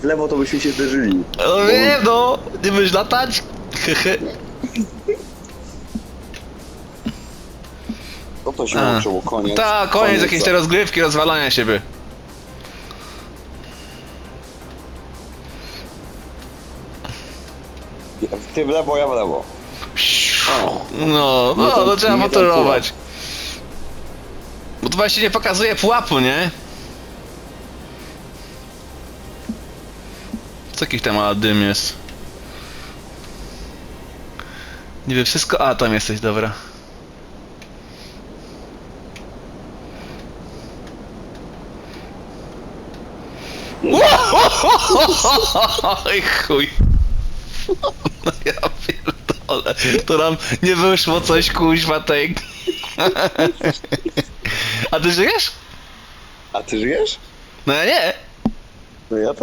w lewo to byśmy się zderzyli. No wiem, no, nie będziesz latać? Hehe. No to się A. łączyło, koniec. Tak, koniec jakiejś tej rozgrywki, rozwalania siebie. Ty w lewo, ja w lewo. No, Nie no, tam- to trzeba nie motorować. Bo to właśnie nie pokazuje pułapu, nie? Co jakiś tam mała dym jest? Nie wiem, wszystko... A, tam jesteś, dobra. Oj chuj. No ja pierdolę. To nam nie wyszło coś kuźwa tej. A ty żyjesz? A ty żyjesz? No ja nie. No ja też.